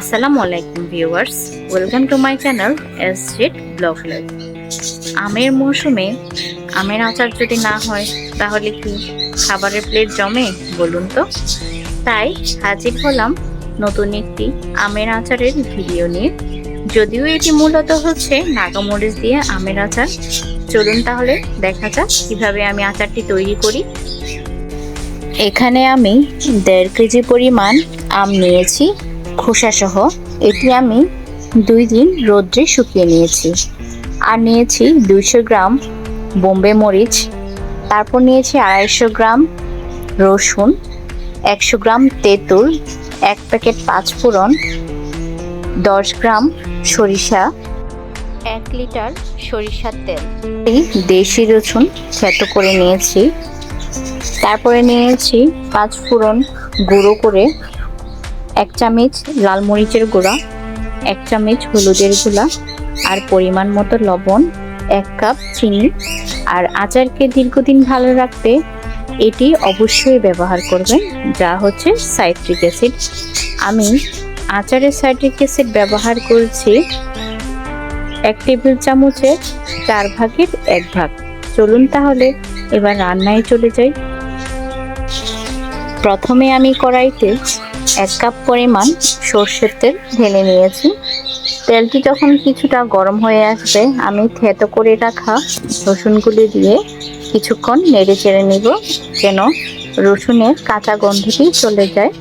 আসসালামু আলাইকুম viewers, welcome to my channel S Z blog life. আমের মৌসুমে আমের আচার যদি না হয়, তাহলে কি খাবারের প্লেট জমে, বলুন তো? তাই হাজির হলাম নতুন একটি আমের আচারের ভিডিও নিয়ে। যদিও এটি মূলত হচ্ছে নাগামরিচ দিয়ে আমের আচার। চলুন তাহলে দেখা যাক কীভাবে আমি আচারটি তৈরি করি। এখানে আমি দেড় কেজি পরিমাণ আম নিয়েছি। খোসাসহ, এটি আমি দুই দিন রোদ্রে শুকিয়ে নিয়েছি। আর নিয়েছি দুইশো গ্রাম বোম্বে মরিচ, তারপর নিয়েছি আড়াইশো গ্রাম রসুন, একশো গ্রাম তেঁতুল, এক প্যাকেট পাঁচফোড়ন দশ গ্রাম সরিষা, এক লিটার সরিষার তেল। এই দেশি রসুন থেতো করে নিয়েছি। তারপরে নিয়েছি পাঁচ ফোড়ন গুঁড়ো করে এক চামচ লাল মরিচের গুঁড়া, এক চামচ হলুদের গুঁড়া আর পরিমাণ মতো লবণ, এক কাপ চিনি। আর আচারকে দীর্ঘদিন ভালো রাখতে এটি অবশ্যই ব্যবহার করবেন, যা হচ্ছে সাইট্রিক অ্যাসিড। আমি আচারের সাইট্রিক অ্যাসিড ব্যবহার করছি এক টেবিল চামচের চার ভাগের এক ভাগ। চলুন তাহলে এবার রান্নায় চলে যাই। প্রথমে আমি কড়াইতে এক কাপ পরিমাণ সর্ষের তেল ঢেলে নিয়েছি। তেলটি যখন কিছুটা গরম হয়ে আসবে, আমি থেতো করে রাখা রসুনগুলি দিয়ে কিছুক্ষণ নেড়ে চেড়ে নিব যেন রসুনের কাঁচা গন্ধটি চলে যায়।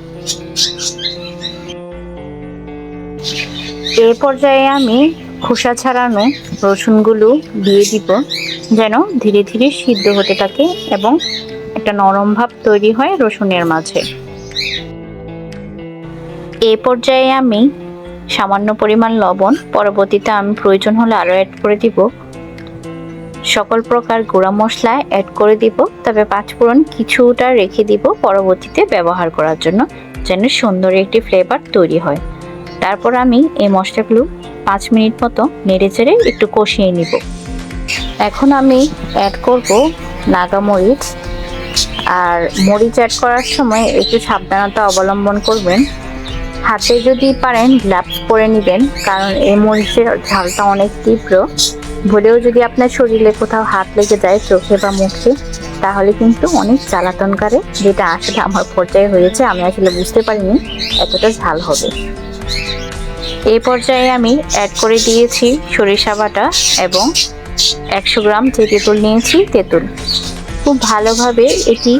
এ পর্যায়ে আমি খোসা ছাড়ানো রসুনগুলো দিয়ে দিব যেন ধীরে ধীরে সিদ্ধ হতে থাকে এবং একটা নরম ভাব তৈরি হয় রসুনের মাঝে। এ পর্যায়ে আমি সামান্য পরিমাণ লবণ, পরবর্তীতে আমি প্রয়োজন হলে আরও অ্যাড করে দিব। সকল প্রকার গুঁড়া মশলা অ্যাড করে দিব, তবে পাঁচফোড়ন কিছুটা রেখে দিব পরবর্তীতে ব্যবহার করার জন্য, যেন সুন্দর একটি ফ্লেভার তৈরি হয়। তারপর আমি এই মশলাগুলো পাঁচ মিনিট মতো নেড়ে চেড়ে একটু কষিয়ে নিব। এখন আমি অ্যাড করব নাগা মরিচ আর মরিচ অ্যাড করার সময় একটু সাবধানতা অবলম্বন করবেন। হাতে যদি পারেন গ্লাভস পরে নেবেন, কারণ এই মরিচের ঝালটা অনেক তীব্র। ভুলেও যদি আপনার শরীরে কোথাও হাত লেগে যায় চোখে বা মুখে, তাহলে কিন্তু অনেক জ্বালাতন করে, যেটা আসলে আমার পর্যায়ে হয়েছে, আমি আসলে বুঝতে পারিনি এতটা ঝাল হবে। এই পর্যায়ে আমি অ্যাড করে দিয়েছি সরিষা বাটা এবং একশো গ্রাম যে তেঁতুল নিয়েছি তেঁতুল। খুব ভালোভাবে এটি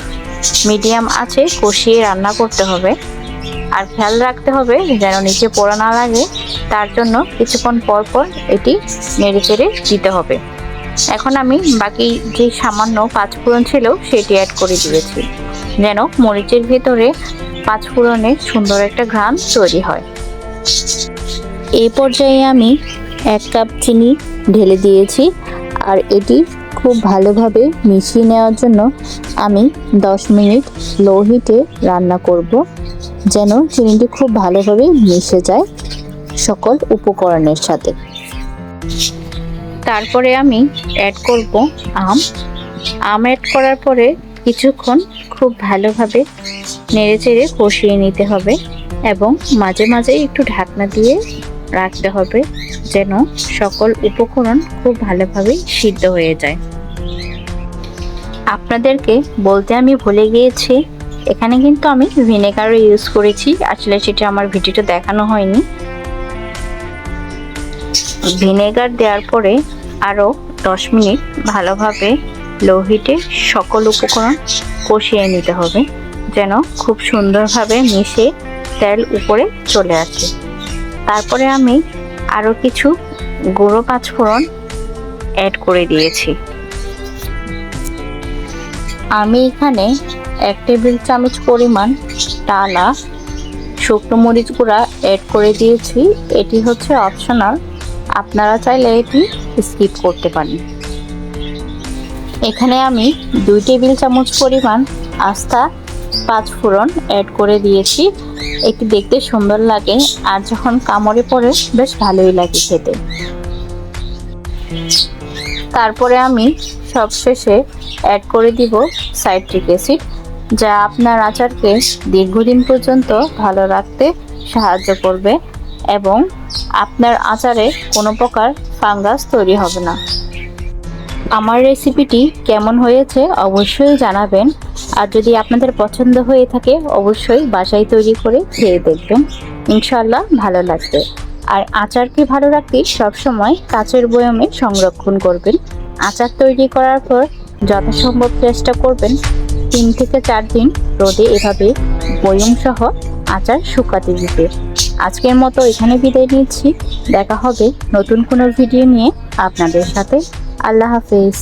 মিডিয়াম আছে, কষিয়ে রান্না করতে হবে। আর খেয়াল রাখতে হবে যেন নিচে পোড়া না লাগে। তার জন্য কিছুক্ষণ পর পর এটি নেড়ে চেড়ে দিতে হবে। এখন আমি বাকি যে সামান্য পাঁচফোড়ন ছিল সেটি অ্যাড করে দিয়েছি। যেন মরিচের ভেতরে পাঁচফোড়নের সুন্দর একটা ঘ্রাণ তৈরি হয়। এই পর্যায়ে আমি এক কাপ চিনি ঢেলে দিয়েছি আর এটি খুব ভালোভাবে মিশিয়ে নেওয়ার জন্য আমি দশ মিনিট লো হিটে রান্না করব। যেন চিনিটি খুব ভালোভাবে মিশে যায় সকল উপকরণের সাথে। তারপরে আমি অ্যাড করব আম। আম অ্যাড করার পরে কিছুক্ষণ খুব ভালোভাবে নেড়ে চেড়ে কষিয়ে নিতে হবে এবং মাঝে মাঝে একটু ঢাকনা দিয়ে রাখতে হবে যেন সকল উপকরণ খুব ভালোভাবে সিদ্ধ হয়ে যায়। আপনাদেরকে বলতে আমি ভুলে গিয়েছি এখানে কিন্তু আমি ভিনেগারও ইউজ করেছি। আসলে সেটা আমার ভিডিওটা দেখানো হয়নি। ভিনেগার দেওয়ার পরে আরও দশ মিনিট ভালোভাবে লো হিটে সকল উপকরণ কষিয়ে নিতে হবে, যেন খুব সুন্দরভাবে মিশে তেল উপরে চলে আসে। তারপরে আমি আরও কিছু গুঁড়ো পাঁচফোড়ন অ্যাড করে দিয়েছি। আমি এখানে এক টেবিল চামচ পরিমাণ টালা শুকনো মরিচ গুঁড়া অ্যাড করে দিয়েছি। এটি হচ্ছে অপশনাল আপনারা চাইলে এটি স্কিপ করতে পারেন। এখানে আমি দুই টেবিল চামচ পরিমাণ আস্থা পাঁচ ফোড়ন অ্যাড করে দিয়েছি। একটি দেখতে সুন্দর লাগে আর যখন কামড়ে পড়ে বেশ ভালোই লাগে খেতে। তারপরে আমি সবশেষে অ্যাড করে দিব সাইট্রিক অ্যাসিড যা আপনার আচারকে দীর্ঘদিন পর্যন্ত ভালো রাখতে সাহায্য করবে এবং আপনার আচারে কোনো প্রকার ফাঙ্গাস তৈরি হবে না। আমার রেসিপিটি কেমন হয়েছে অবশ্যই জানাবেন। আর যদি আপনাদের পছন্দ হয়ে থাকে, অবশ্যই বাসায় তৈরি করে খেয়ে দেখবেন। ইনশাল্লাহ ভালো লাগবে। আর আচারকে ভালো রাখতে সবসময় কাচের বয়মে সংরক্ষণ করবেন। আচার তৈরি করার পর যথাসম্ভব চেষ্টা করবেন তিন থেকে চার দিন রোদে এভাবে বয়ম সহ আচার শুকাতে দিতে। আজকের মতো এখানে বিদায় নিচ্ছি। দেখা হবে নতুন কোনো ভিডিও নিয়ে আপনাদের সাথে। আল্লাহ হাফেজ।